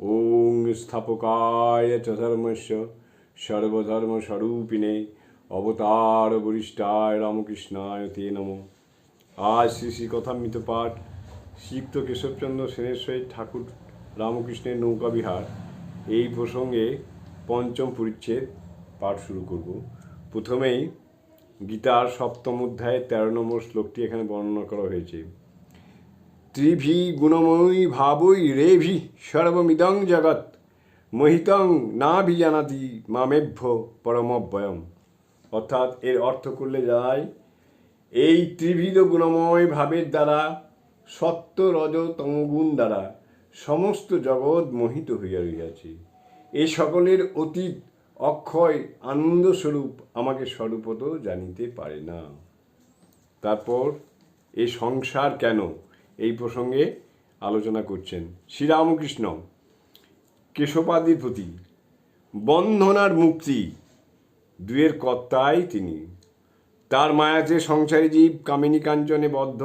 ওং স্থাপকায় চ ধর্মস্য সর্বধর্মস্বরূপিণে অবতার বরিষ্ঠায় রামকৃষ্ণায় তে নম। আজ শ্রী শ্রী কথামৃত পাঠ সিক্ত কেশবচন্দ্র সহিত ঠাকুর রামকৃষ্ণের নৌকা বিহার। এই প্রসঙ্গে পঞ্চম পরিচ্ছেদ পাঠ শুরু করব। প্রথমেই গীতার সপ্তম অধ্যায়ে তেরো নম্বর শ্লোকটি এখানে বর্ণনা করা হয়েছে। ত্রিভি গুণময়ী ভাবই রেভি সর্বমিদং জগৎ। মহিতং না জানাতি মামেভ্য পরমব্যয়ম। অর্থাৎ এর অর্থ করলে যায়, এই ত্রিবিধ গুণময় ভাবের দ্বারা সত্য রজ তমগুণ দ্বারা সমস্ত জগৎ মোহিত হইয়া রইয়াছে এ সকলের অতীত অক্ষয় আনন্দস্বরূপ আমাকে স্বরূপত জানিতে পারে না। তারপর, এ সংসার কেন এই প্রসঙ্গে আলোচনা করছেন শ্রীরামকৃষ্ণ। প্রতি বন্ধন আর মুক্তি, দুয়ের কর্তাই তিনি। তার মায়াতে সংসারী জীব কামিনী কাঞ্চনে বদ্ধ,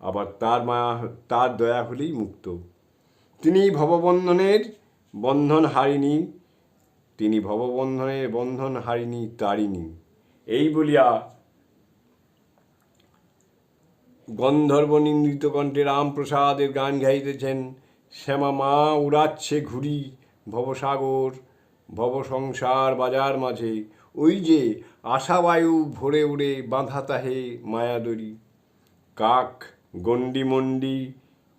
আবার তার মায়া, তার দয়া হলেই মুক্ত। তিনি ভববন্ধনের বন্ধন হারিনি তিনি ভববন্ধনের বন্ধন হারিনি তারিনি এই বলিয়া গন্ধর্ব নিন্দিত কণ্ঠে রামপ্রসাদের গান গাইতেছেন শ্যামা মা উড়াচ্ছে ঘুড়ি ভবসাগর, ভবসংসার বাজার মাঝে। ওই যে আশাবায়ু ভরে উড়ে বাঁধা তাহে মায়াদরি। কাক গন্ডি মন্ডি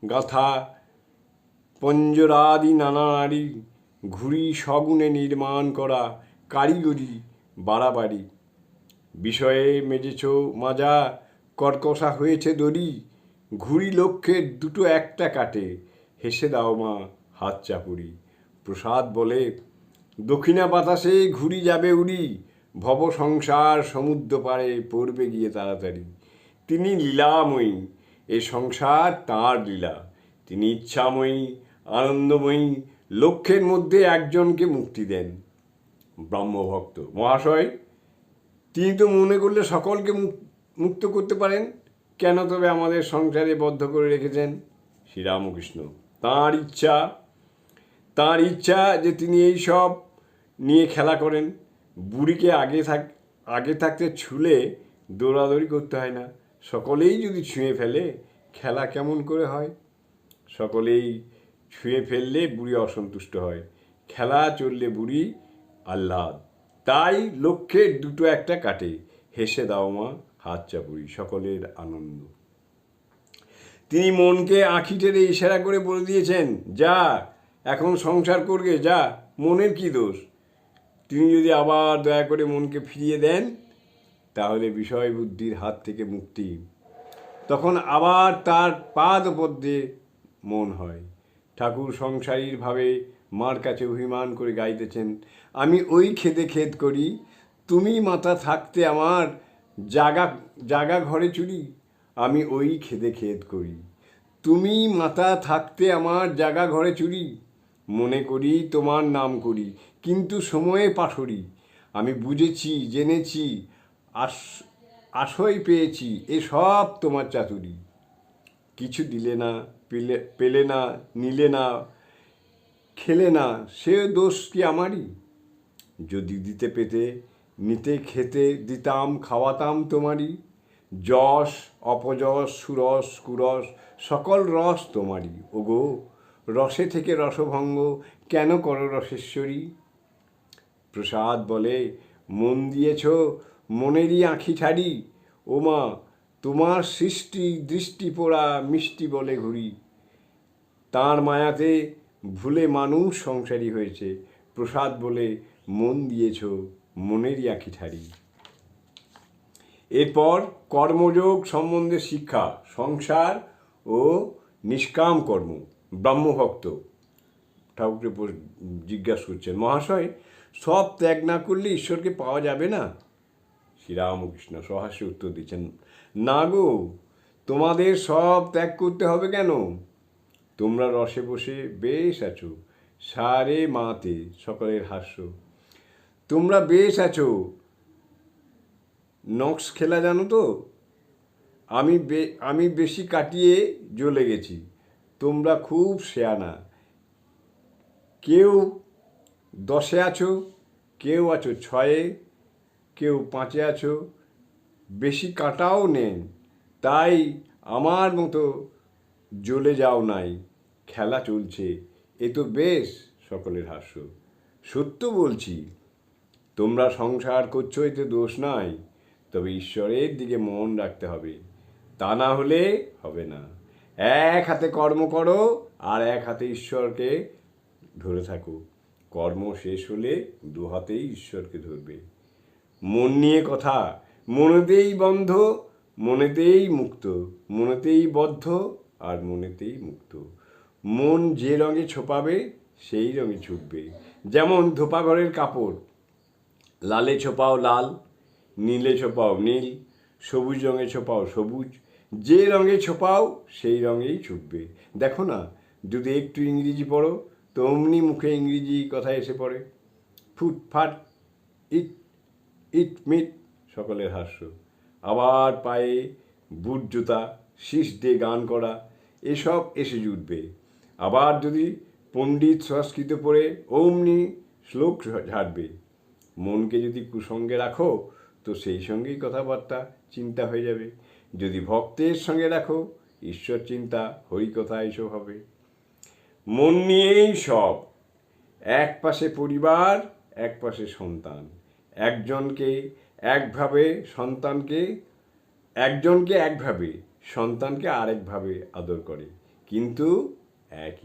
গাথা, পঞ্জরাদি নানা নারী ঘুড়ি সগুণে নির্মাণ করা কারিগরি বাড়াবাড়ি। বিষয়ে মেজেছ মাজা কর্কশা হয়েছে দড়ি, ঘুড়ি লক্ষ্যের দুটো একটা কাটে। হেসে দাও মা, হাত চাপুরি প্রসাদ বলে, দক্ষিণা বাতাসে ঘুড়ি যাবে উড়ি, ভব সংসার সমুদ্র পারে পড়বে গিয়ে তাড়াতাড়ি। তিনি লীলাময়ী, এ সংসার তাঁর লীলা। তিনি ইচ্ছাময়ী, আনন্দময়ী, লক্ষ্যের মধ্যে একজনকে মুক্তি দেন। ব্রহ্মভক্ত মহাশয়, তিনি তো মনে করলে সকলকে মুক- মুক্ত করতে পারেন। কেন তবে আমাদের সংসারে বদ্ধ করে রেখেছেন শ্রীরামকৃষ্ণ। তাঁর ইচ্ছা তাঁর ইচ্ছা যে তিনি এই সব নিয়ে খেলা করেন। বুড়িকে আগে থাক, আগে থাকতে ছুলে দৌড়াদৌড়ি করতে হয় না। সকলেই যদি ছুঁয়ে ফেলে, খেলা কেমন করে হয়? সকলেই ছুঁয়ে ফেললে বুড়ি অসন্তুষ্ট হয়। খেলা চললে বুড়ি আহ্লাদ। তাই লক্ষ্যের দুটো একটা কাটে। হেসে দাও মা। হাত চাপুরি সকলের আনন্দ। তিনি মনকে আঁখি টেরে ইশারা করে বলে দিয়েছেন, যা, এখন সংসার করবে, যা, মনের কি দোষ? তিনি যদি আবার দয়া করে মনকে ফিরিয়ে দেন, তাহলে বিষয় বুদ্ধির হাত থেকে মুক্তি। তখন আবার তার পাদ পদ্মে মন হয়। ঠাকুর সংসারীর ভাবে মার কাছে অভিমান করে গাইতেছেন, আমি ওই খেদে খেদ করি, তুমি মাথা থাকতে আমার জাগা জাগা ঘরে চুরি, আমি ওই খেদে খেদ করি। তুমি মাথা থাকতে আমার জাগা ঘরে চুরি, মনে করি তোমার নাম করি, কিন্তু সময়ে পাশরি আমি বুঝেছি, জেনেছি, আস, আশয় পেয়েছি এসব তোমার চাতুরি। কিছু দিলে না, পেলে পেলে না, নিলে না, খেলে না, সে দোষ কি আমারই? যদি দিতে পেতে নিতে খেতে দিতাম, খাওয়াতাম তোমারই। যশ, অপযশ, সুরস, কুরস, সকল রস তোমারই। ওগো, রসে থেকে রসভঙ্গ কেন করো রসেশ্বরী? প্রসাদ বলে, মন দিয়েছ, মনেরই আঁখি ছাড়ি। ওমা, তোমার সৃষ্টি দৃষ্টি পোড়া মিষ্টি বলে ঘুরি। তার মায়াতে ভুলে মানুষ সংসারী হয়েছে। প্রসাদ বলে, মন দিয়েছ মনেরই আঁখি ঠাড়ি এরপর কর্মযোগ সম্বন্ধে শিক্ষা, সংসার ও নিষ্কাম কর্ম, ব্রহ্মভক্ত। ঠাকুরকে জিজ্ঞাসা করছেন, মহাশয়, সব ত্যাগ না করলে ঈশ্বরকে পাওয়া যাবে না? শ্রীরামকৃষ্ণ সহাস্যে উত্তর দিচ্ছেন, না গো, তোমাদের সব ত্যাগ করতে হবে কেন? তোমরা রসে বসে বেশ আছো, সারে মাতে সকলের হাস্য। তোমরা বেশ আছো। নক্স খেলা জানো তো? আমি বে, আমি বেশি কাটিয়ে জ্বলে গেছি তোমরা খুব শেয়ানা। কেউ দশে আছো, কেউ আছো ছয়ে, কেউ পাঁচে আছো। বেশি কাটাও নেন তাই আমার মতো জ্বলে যাও নাই। খেলা চলছে। এ তো বেশ সকলের হাস্য। সত্য বলছি তোমরা সংসার করছ, এতে দোষ নাই। তবে ঈশ্বরের দিকে মন রাখতে হবে। তা না হলে হবে না। এক হাতে কর্ম করো, আর এক হাতে ঈশ্বরকে ধরে থাকো। কর্ম শেষ হলে দু হাতেই ঈশ্বরকে ধরবে। মন নিয়ে কথা। মনেতেই বন্ধ, মনেতেই মুক্ত। মনেতেই বদ্ধ, আর মনেতেই মুক্ত। মন যে রঙে ছোপাবে, সেই রঙে ছুটবে। যেমন ধোপাঘরের কাপড়। লালে ছোপাও লাল, নীলে ছোপাও নীল, সবুজ রঙে ছোপাও সবুজ, যে রঙে ছোপাও সেই রঙেই ছুটবে। দেখো না, যদি একটু ইংরেজি পড়ো, তো অমনি মুখে ইংরেজি কথা এসে পড়ে। ফুটফাট ইট ইট, মিট, সকলের হাস্য। আবার পায়ে বুট জুতা, শীষ দিয়ে গান করা, এসব এসে জুটবে। আবার যদি পণ্ডিত সংস্কৃত পড়ে, অমনি শ্লোক ঝাড়বে। মনকে যদি কুসঙ্গে রাখো, তো সেই সঙ্গেই কথাবার্তা চিন্তা হয়ে যাবে। যদি ভক্তের সঙ্গে রাখো, ঈশ্বর চিন্তা হরিকথা এসব হবে। মন নিয়েই সব। এক পাশে পরিবার, এক পাশে সন্তান। একজনকে একভাবে সন্তানকে, একজনকে একভাবে, সন্তানকে আরেকভাবে আদর করে। কিন্তু একই